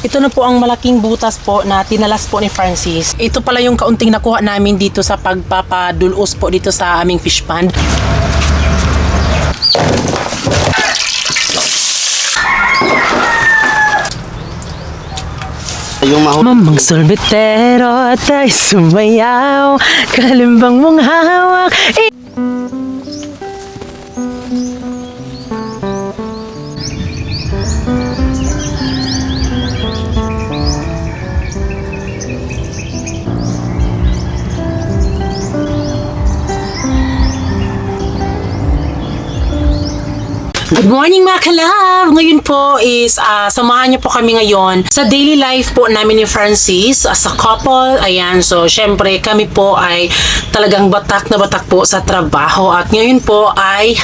Ito na po ang malaking butas po na tinalas po ni Francis. Ito pala yung kaunting nakuha namin dito sa pagpapadulos po dito sa aming fish pond. Yung mahuli. Mamang sorbetero tayo sumayaw Kalimbang mong hawak Morning mga kalab! Ngayon po is ah, samahan niyo po kami ngayon sa daily life po namin ni Francis as a couple. Ayan, so syempre kami po ay talagang batak na batak po sa trabaho at ngayon po ay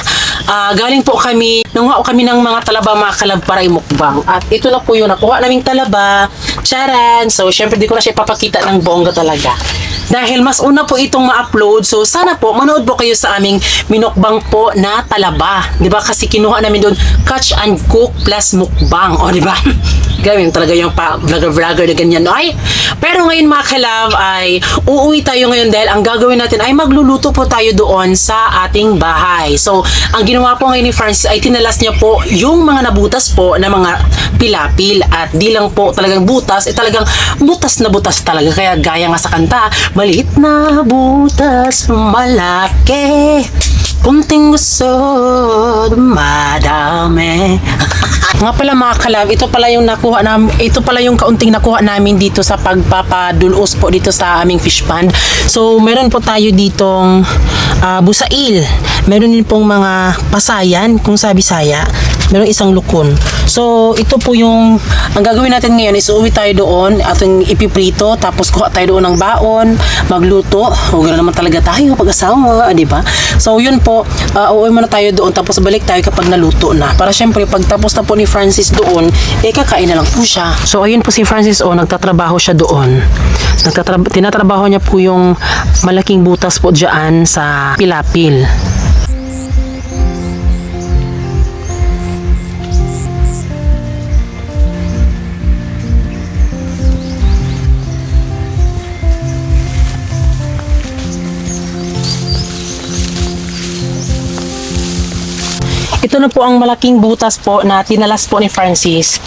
ah, galing po kami, nanguha kami ng mga talaba mga kalab para imukbang. At ito na po yung nakuha naming talaba. Charan! So syempre di ko na siya papakita ng bongga talaga. Dahil mas una po itong ma-upload, so sana po manood po kayo sa aming minukbang po na talaba. 'Di ba? Kasi kinuha namin doon catch and cook plus mukbang. O, 'di ba? Gawin talaga yung vlogger-vlogger na ganyan. Ay, pero ngayon mga kalab ay uuwi tayo ngayon dahil ang gagawin natin ay magluluto po tayo doon sa ating bahay. So, ang ginawa po ngayon ni Francis ay tinalas niya po yung mga nabutas po na mga pilapil at di lang po talagang butas, eh talagang butas na butas talaga. Kaya gaya nga sa kanta, maliit na butas, malaki. Kunting gusto, dumadami. Nga pala mga kalab, ito pala yung nakuha nam ito pala yung kaunting nakuha namin dito sa pagpapadulos po dito sa aming fish pond. So, meron po tayo ditong ah, busail. Meron din pong mga pasayan, kung sa Bisaya. Meron isang lukon. So, ito po yung ang gagawin natin ngayon is uuwi tayo doon ating ipiprito tapos kuha tayo doon ng baon, magluto. O ganoon naman talaga tayo pag-asawa, di ba? So, yun po, uh, uuwi muna tayo doon tapos balik tayo kapag naluto na. Para syempre, pag tapos na po ni Francis doon, eh kakain na lang po siya. So, ayun po si Francis, oh, nagtatrabaho siya doon. Nagtatrab- tinatrabaho niya po yung malaking butas po dyan sa pilapil. Ito na po ang malaking butas po na tinalas po ni Francis.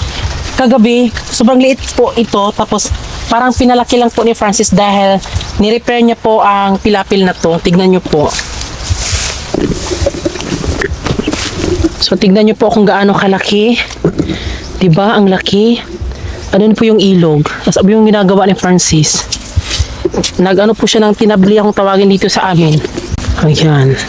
Kagabi, sobrang liit po ito. Tapos parang pinalaki lang po ni Francis dahil nirepair niya po ang pilapil na to. Tignan niyo po. So tignan niyo po kung gaano kalaki. 'Di ba? Ang laki. Ano po yung ilog? Ano yung ginagawa ni Francis. Nag-ano po siya ng tinabli akong tawagin dito sa amin. Ayan.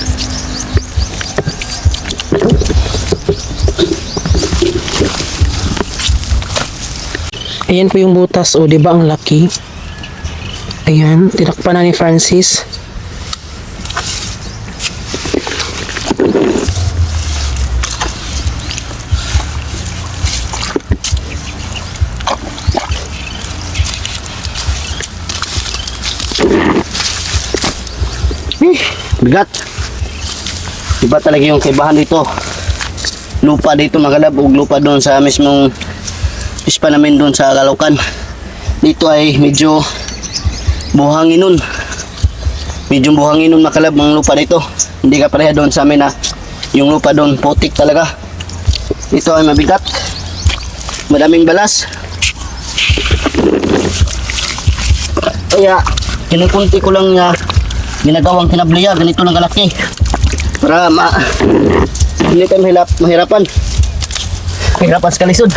Ayan po yung butas, o, di ba ang laki? Ayan, tinakpan na ni Francis. Bigat. Iba talaga yung kaibahan dito. Lupa dito magalab ug lupa doon sa mismong ispa namin doon sa Caloocan. Dito ay medyo buhangin nun. Medyo buhangin nun makalab ang lupa dito. Hindi ka pareha doon sa amin na yung lupa doon putik talaga. Ito ay mabigat. Madaming balas. Kaya kinukunti ko lang na ginagawang kinabliya ganito lang kalaki para ma hindi tayo mahirap, mahirapan mahirapan sa kalisod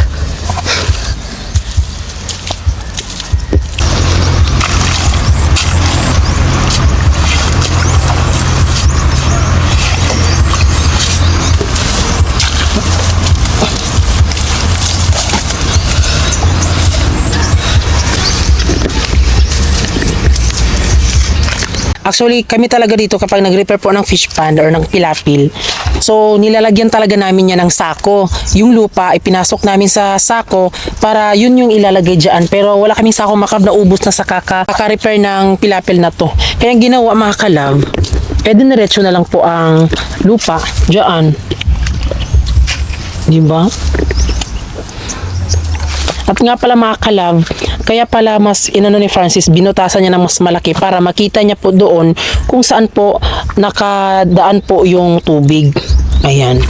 Actually, kami talaga dito kapag nag-repair po ng fish pond or ng pilapil. So, nilalagyan talaga namin yan ng sako. Yung lupa, ipinasok namin sa sako para yun yung ilalagay dyan. Pero wala kaming sako makab na ubos na sa kaka, kaka-repair ng pilapil na to. Kaya ginawa mga kalab, eh diniretso na lang po ang lupa dyan. Di ba? At nga pala mga kalab, kaya pala mas inano ni Francis, binutasan niya ng mas malaki para makita niya po doon kung saan po nakadaan po yung tubig. Ayan.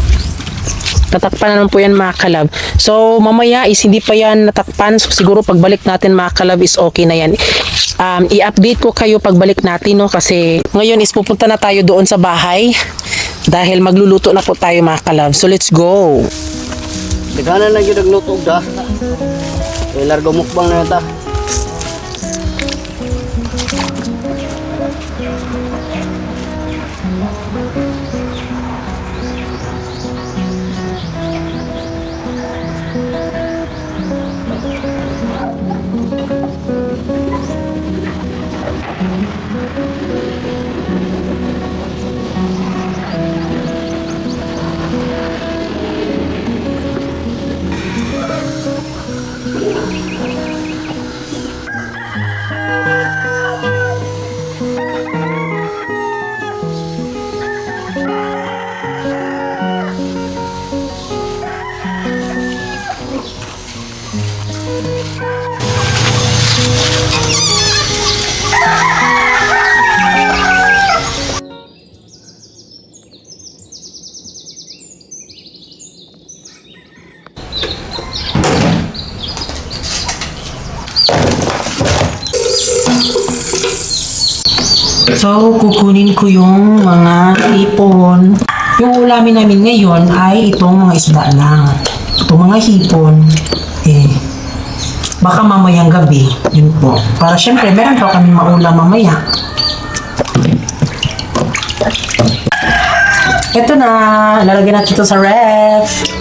Tatakpan na naman po yan mga kalab. So, mamaya is hindi pa yan natakpan. So, siguro pagbalik natin mga kalab is okay na yan. Um, i-update ko kayo pagbalik natin, no? Kasi ngayon is pupunta na tayo doon sa bahay. Dahil magluluto na po tayo mga kalab. So, let's go. Daghanan lang yung nagluto da. Eh, largo mukbang na yata. So, kukunin ko yung mga hipon. Yung ulamin namin ngayon ay itong mga isda lang. Itong mga hipon, baka mamayang gabi, yun po. Para syempre, meron pa kami maulam mamaya. Ito na, lalagyan natin ito sa ref.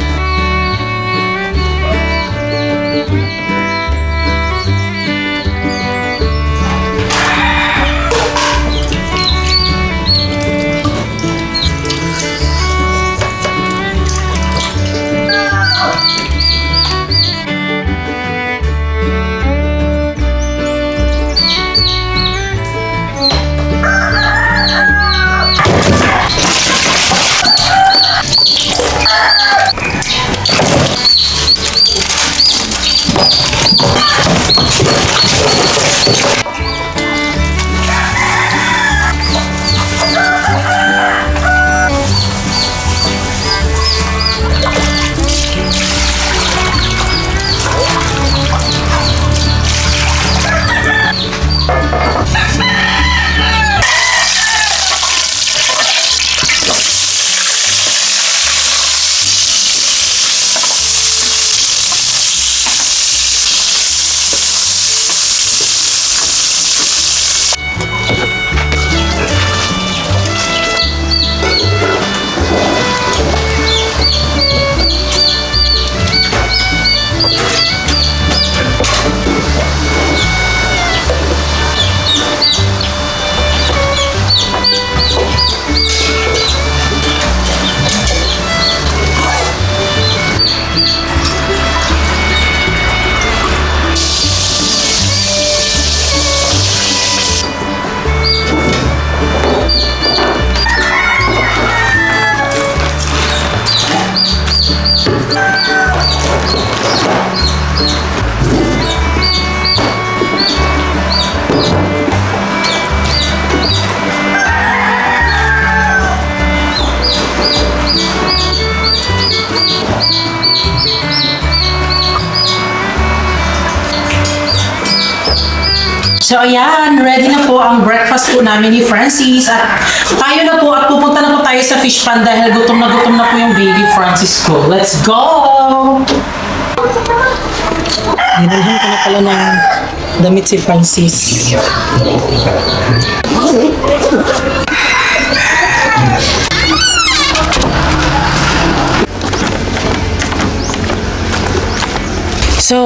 Oh, my God. So ayan, ready na po ang breakfast po namin ni Francis at tayo na po at pupunta na po tayo sa fish pond dahil gutom na gutom na po yung baby Francis ko. Let's go! Dinalhan ko na pala ng damit si Francis.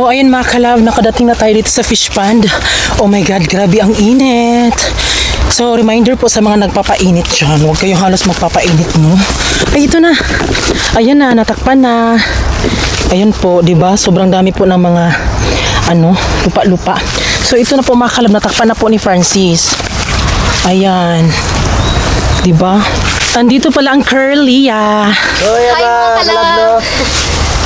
So, ayun mga kalab, nakadating na tayo dito sa fish pond. Oh my God, grabe ang init. So, reminder po sa mga nagpapainit dyan, huwag kayong halos magpapainit, no? Ay, ito na. Ayan na, natakpan na. Ayun po, di ba? Sobrang dami po ng mga, ano, lupa-lupa. So, ito na po mga kalab, natakpan na po ni Francis. Ayan. Di ba? Andito pala ang curly, ah. Hi, mga kalab.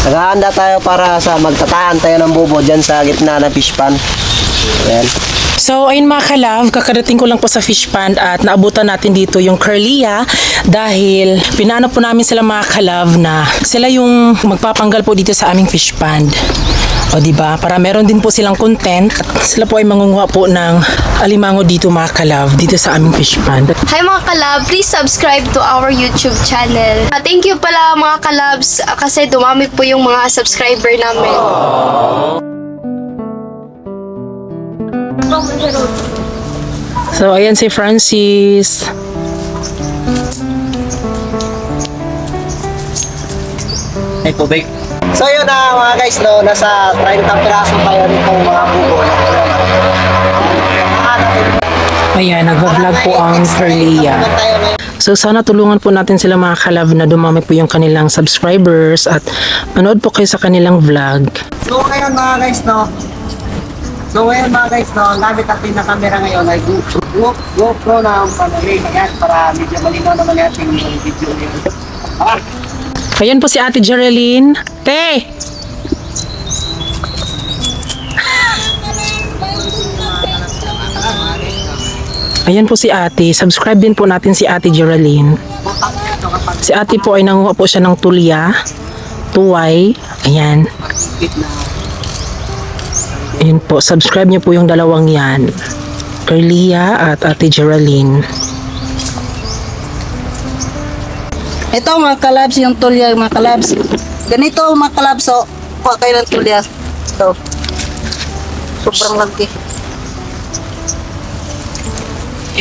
Naghahanda tayo para sa magtataan tayo ng bubo dyan sa gitna ng fish pan. Ayan. So, ayun mga kalab, kakarating ko lang po sa fish pond at naabutan natin dito yung Curlia dahil pinaano po namin sila mga kalab na sila yung magpapanggal po dito sa aming fish pond. O di ba? Para meron din po silang content. Sila po ay mangunguha po ng alimango dito mga kalab dito sa aming fish pond. Hi mga kalab, please subscribe to our YouTube channel. Ah, thank you pala mga kalabs ah, kasi dumami po yung mga subscriber namin. So, ayan si Francis. Ay, tubig. So yun na mga guys, no, nasa 30 piraso tayo nitong mga bubo. Ayan, nagva-vlog po ang ngayon. So sana tulungan po natin sila mga kalab na dumami po yung kanilang subscribers at manood po kayo sa kanilang vlog. So ngayon mga guys, no. So ngayon mga guys, no, ang gamit natin na camera ngayon ay Go- Go- GoPro na ang panalig. Ayan, para medyo malinaw naman natin yung video ngayon. Ah, Ayan po si Ate Geraldine. Te! Ayan po si Ate. Subscribe din po natin si Ate Geraldine. Si Ate po ay nanguha po siya ng tulya, tuway. Ayan. Ayan po. Subscribe niyo po yung dalawang yan. Carlia at Ate Geraldine. Ito mga kalabs, yung tulya mga kalabs. Ganito mga kalabs, so, kuha kayo ng tulya. Ito. Sobrang laki.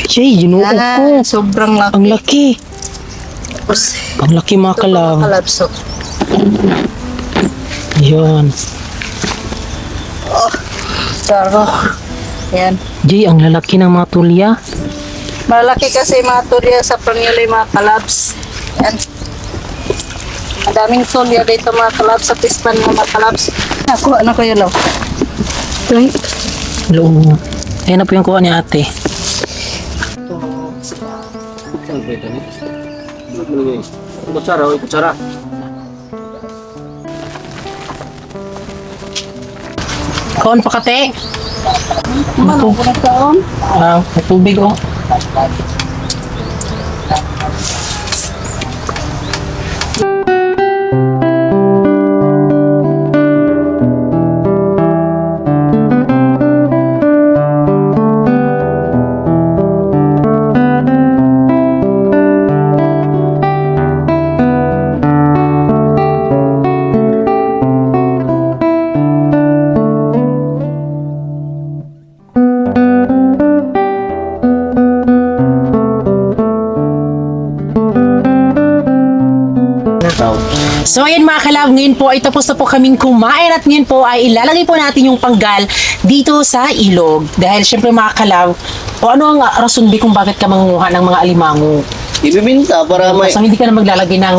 Jay, ginuo ko. Sobrang laki. Ang laki. Ang laki mga ito mga kalab. kalabs, so. Yun. Saro. Yan. Jay, ang lalaki ng mga tulya. Malaki kasi mga tulya sa Prangyuli mga kalabs. Yan. Ang daming tulya dito mga kalabs sa pispan mga kalabs. Nakuha na ko yun, lo. Right? Hello. Ayan na po yung kuha ni ate. Saan po ito? Kutsara, oy, kutsara. Kaon pa kate. Ano ko na taon? Ah, tubig oh. Ngayon po ay tapos na po kaming kumain at ngayon po ay ilalagay po natin yung panggal dito sa ilog. Dahil syempre mga kalab, o ano ang rason kung bakit ka mangunguha ng mga alimango? Ibibinta para may... So hindi ka na maglalagay ng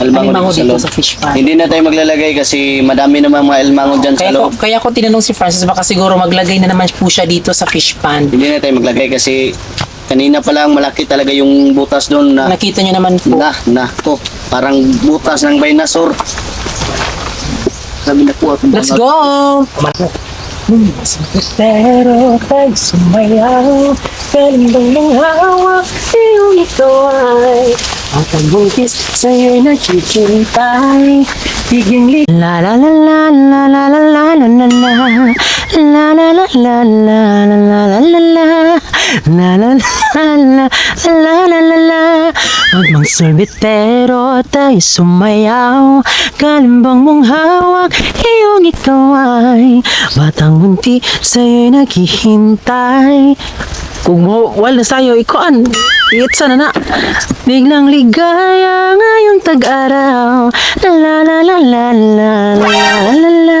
alimango dito dito loob. sa fish pond. Hindi na tayo maglalagay kasi madami naman mga elmango dyan sa Kaya ko, loob. kaya ko tinanong si Francis baka siguro maglagay na naman po siya dito sa fish pond. Hindi na tayo maglagay kasi kanina pa lang malaki talaga yung butas doon na Nakita niyo naman po. na na to parang butas ng dinosaur. Sabi na po at Let's go! Pero pag sumayaw, kalimbang ng hawak, iyong ito ay ang pagbungkis sa'yo'y nakikintay. Biging li... La la la la la la la la la la la La la la la la la la la la la La la la la la la la la Huwag mang sorbetero tayo sumayaw Kalimbang mong hawak iyong ikaw ay Batang munti sa'yo'y naghihintay kung wala sa'yo, ikuan. Iit sana na. Biglang ligaya ngayong tag-araw. La la la la la la la la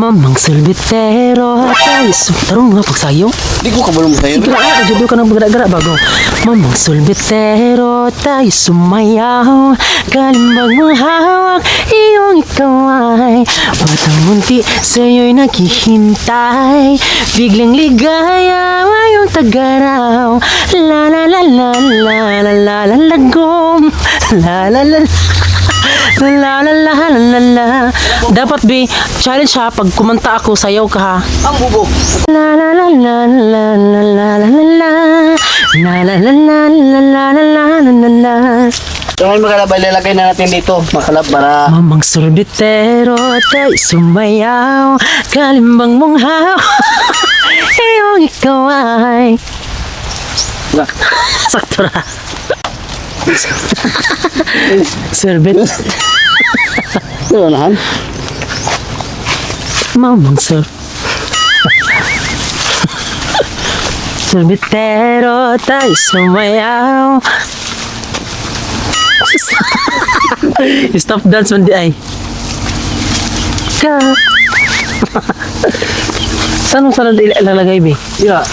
la la la la. Mamang silbitero sum... Tarong nga pagsayo. Di ko kabalo mo sa'yo. Sige na, ah, judul ka ng gara-gara bago. Mamang sulbitero tayo sumayaw Kalimbang mong hawak, iyong ikaw ay Batang munti sa'yo'y naghihintay Biglang ligaya, ngayong tagaraw La la la la la la la la lagom La la la La la la la la la la Dapat be, challenge ha, pag kumanta ako, sayaw ka ha Ang bubo. La la la la la la la la la la La la la la la la la la la la la So ngayon mga kalab, ilalagay na natin dito. Mga kalab, para Mamang sorbitero tayo sumayaw Kalimbang mong haw Iyong ikaw ay Sakto na Sorbet Ano nahan? Mamang sor Sorbitero tayo sumayaw Stop dance man di ay Ka Saan mo sana il- ilalagay, be? Yeah.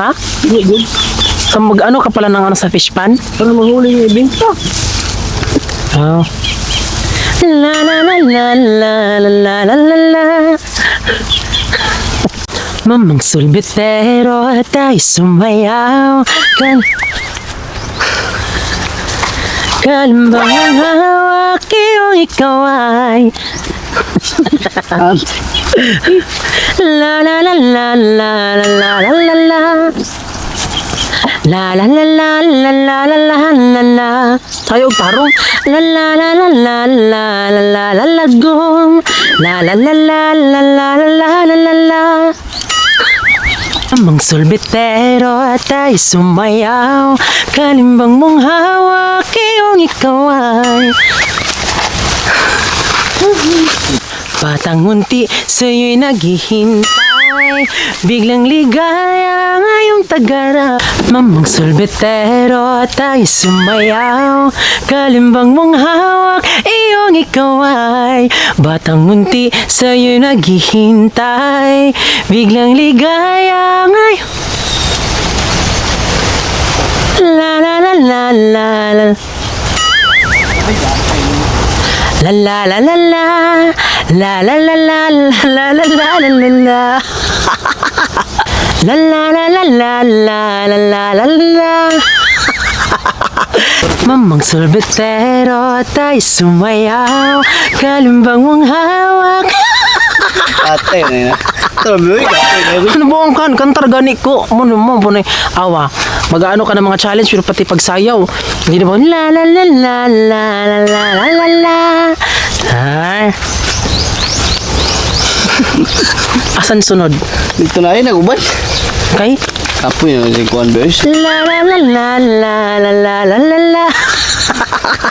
Ha? Hindi good. Sa mag ano ka pala ng ano sa fish pan? Para mahuli yung ibinta. Oh. La la la la la la la la la Mamang sulbitero tayo sumayaw Kal Kalmbang ang hawak iyong ikaw ay La la la la la la la la la la La la la la la la la la la Tayo tarong La la la la la la la la la la La la la la la la la la la la la Amang sulbitero at ay sumayaw Kalimbang mong hawak iyong ikaw ay Batang munti sa'yo'y naghihintay Biglang ligaya ngayong tagara Mamang sulbetero tayo sumayaw Kalimbang mong hawak iyong ikaw ay Batang munti sa'yo'y naghihintay Biglang ligaya ngayong La la la la la la La la la la la La la la la la la la la la la la La la la la la la la la la Mamang sorbetero tayo sumayaw Kalimbang mong hawak Ate, na na yun. Ano ba ang kan? Kantar gani ko. Ano mo, punay. Awa. Mag-ano ka ng mga challenge pero pati pagsayaw. Hindi na ba? La la la la la la la la la la. Asan sunod? Dito na yun, nagubad. Okay? Kapoy na si Kuan Bears. La la la la la la la la la la.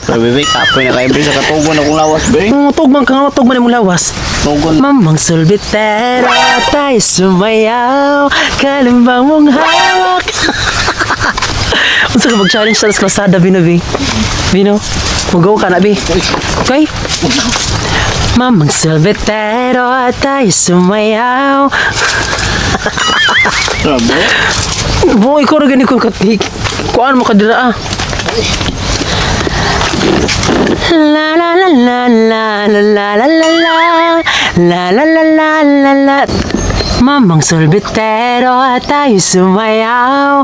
Sabi, uy, kapoy na kayo, Bears. Sa katugon akong lawas, Bears. Mga tugmang kang tugman mo lawas. Tugon. Mamang sulbitero tayo sumayaw Kalimbang mong hawak Unsa ka mag-challenge sa klasada, Bino, Bi? Bino, mag-go ka na, Bi. Okay? Mamang sulbitero tayo sumayaw Sabi, Boy, ko rin ko katik. Kuan mo ka dira ah. La la la la la la la la la la La la la la la Mamang sorbetero at tayo sumayaw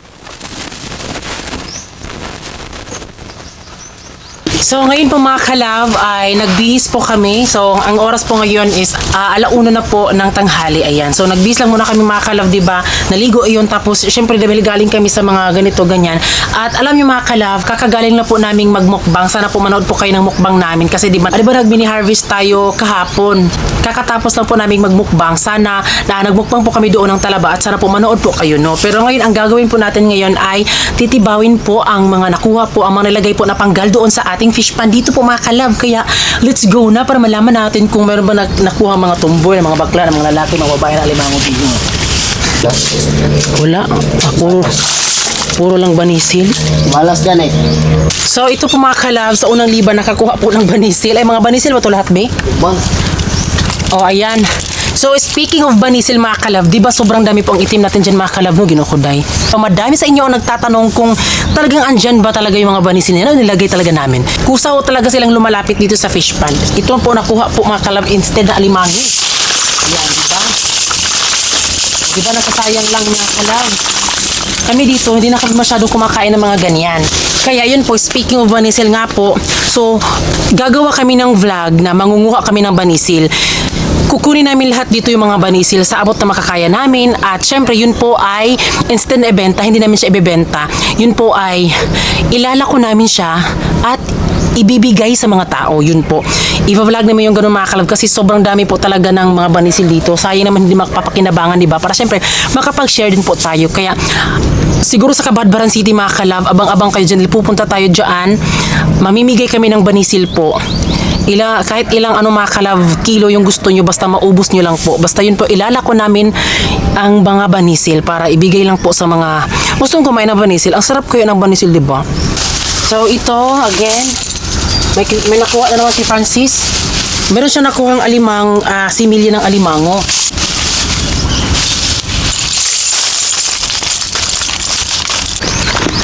So ngayon po mga kalab ay nagbihis po kami. So ang oras po ngayon is ah, alauna na po ng tanghali. Ayan. So nagbihis lang muna kami mga kalab, di ba? Naligo iyon tapos syempre dahil galing kami sa mga ganito ganyan. At alam niyo mga kalab, kakagaling na po naming magmukbang. Sana po manood po kayo ng mukbang namin kasi di ba, di ba nag-mini harvest tayo kahapon. Kakatapos lang po naming magmukbang. Sana na nagmukbang po kami doon ng talaba at sana po manood po kayo, no? Pero ngayon ang gagawin po natin ngayon ay titibawin po ang mga nakuha po, ang mga nilagay po na panggal doon sa ating fish pan dito po mga kalab. Kaya let's go na para malaman natin kung meron ba nakuha mga tumboy, mga bakla, mga lalaki, mga babae na alimango dito. Wala. Ako, Puro lang banisil. Malas dyan eh. So ito po mga kalab, sa unang liban nakakuha po ng banisil. Ay mga banisil ba ito lahat, be? Bang, Oh, ayan. So, speaking of banisil mga kalab, di ba sobrang dami po ang itim natin dyan mga kalab no, ginukuday. So, madami sa inyo ang nagtatanong kung talagang andyan ba talaga yung mga banisil na nilagay talaga namin. Kusa o talaga silang lumalapit dito sa fish pond. Ito po nakuha po mga kalab instead na alimangi. Ayan, di ba? Di ba nakasayang lang mga kalab? Kami dito, hindi na kami masyadong kumakain ng mga ganyan. Kaya yun po, speaking of banisil nga po, so gagawa kami ng vlog na mangunguha kami ng banisil. Kukunin namin lahat dito yung mga banisil sa abot na makakaya namin at syempre yun po ay instant ibenta, hindi namin siya ibebenta. Yun po ay ilalako namin siya at ibibigay sa mga tao. Yun po. I-vlog namin yung ganun mga kalab kasi sobrang dami po talaga ng mga banisil dito. Sayang naman hindi makapapakinabangan, di ba? Para syempre makapag-share din po tayo. Kaya siguro sa Kabadbaran City mga kalab, abang-abang kayo dyan. Pupunta tayo dyan. Mamimigay kami ng banisil po. Ila, kahit ilang ano mga kalab, kilo yung gusto nyo, basta maubos nyo lang po. Basta yun po, ilalako namin ang mga banisil para ibigay lang po sa mga gustong kumain ng banisil. Ang sarap kayo ng banisil, di ba? So ito, again, may, may nakuha na naman si Francis. Meron siya nakuhang alimang, ah, similya ng alimango.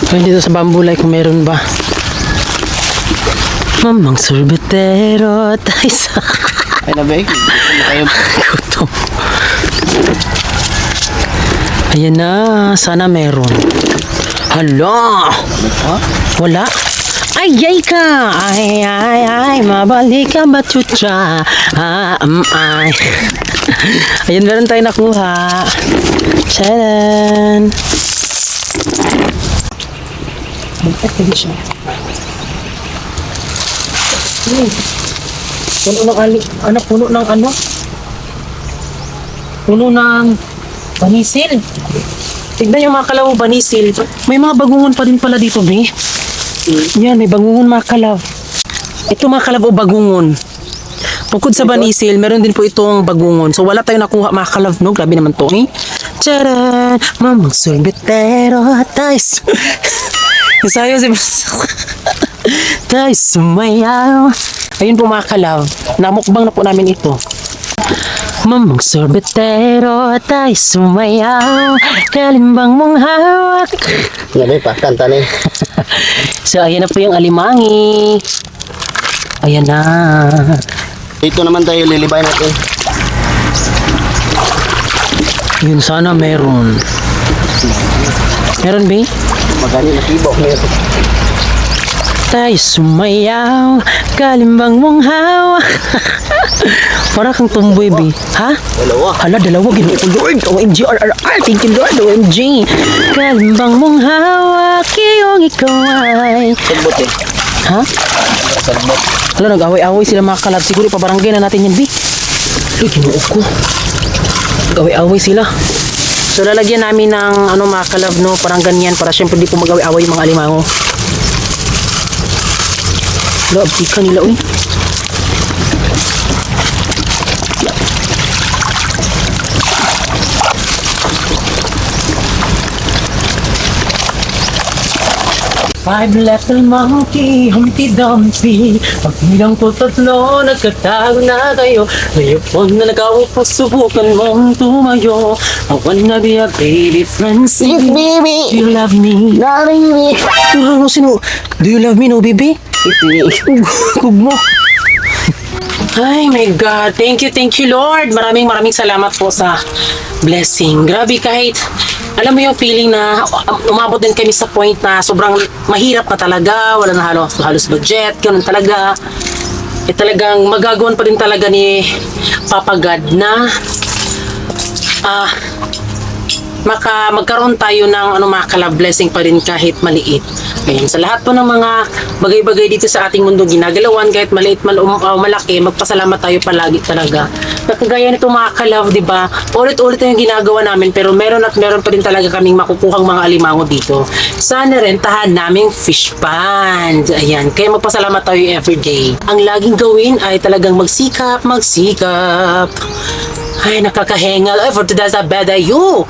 Ayun dito sa bambulay kung meron ba. Mamang sorbetero tayo sa ay na ba. Kayo, gutom. Ayan na, sana meron. Hala! Wala? Ay, yay ka! Ay, ay, ay, mabalik ka ba, chucha? Ah, um, ay. Ayan, meron tayo nakuha. Charan! Siya? Hmm. Puno ng ali, ano, puno ng ano? Puno ng banisil. Tignan yung mga kalaw banisil. May mga bagungon pa din pala dito, be. Yan, may bagungon mga kalaw. Ito mga kalaw o bagungon. Bukod sa banisil, meron din po itong bagungon. So wala tayong nakuha mga kalaw, no? Grabe naman to, eh. Charan! Mamang sorbetero tayo. Sayo si Tayo sumayaw. Ayun po mga kalaw. Namukbang na po namin ito. Mamang sorbetero tayo sumayaw. Kalimbang mong hawak. nga ba pa, kanta na eh. So, ayan na po yung alimangi. Ayan na. Dito naman tayo lilibay natin. Yun sana meron. Meron ba? Magani na tibo. Meron. Tayo sumayaw, kalimbang mong hawak. Para kang tomboy, B. Ha? Dalawa. Hala, dalawa, ginoo ko, Lord. OMG, RRR. Thank you, Lord. OMG. Kalimbang mong hawak, iyong ikaw ay. Sagbot eh. Ha? Sagbot. Hala, nag-away-away sila mga kalab. Siguro pabarangay na natin yan, B. Uy, ginoo ko. Nag-away-away sila. So, lalagyan namin ng ano mga kalab, no? Parang ganyan. Para syempre di po mag-away-away yung mga alimango. Hala, abtika nila, uy. Five little monkey, Humpty Dumpty Pagbilang ko tatlo, nagkatago na kayo Ngayon po na nag-awpo, subukan mong tumayo I wanna be a baby Francie Do baby. you love me? Darling me. Ano, sino? Do you love me, no, baby? Kug mo. Ay, my God. Thank you, thank you, Lord. Maraming maraming salamat po sa blessing. Grabe kahit, alam mo yung feeling na um, umabot din kami sa point na sobrang mahirap na talaga, wala na halos, halos budget, ganun talaga. Eh talagang magagawan pa din talaga ni Papa God na ah maka magkaroon tayo ng ano mga blessing pa rin kahit maliit. Ngayon, sa lahat po ng mga bagay-bagay dito sa ating mundo ginagalawan kahit maliit mal um, uh, malaki, magpasalamat tayo palagi talaga. Nakagaya nito mga kalab, di ba? Ulit-ulit yung ginagawa namin pero meron at meron pa rin talaga kaming makukuhang mga alimango dito. Sana rentahan naming fish pond. Ayan, kaya magpasalamat tayo everyday. Ang laging gawin ay talagang magsikap, magsikap. Ay, nakakahengal. Ay, for today's a bad you.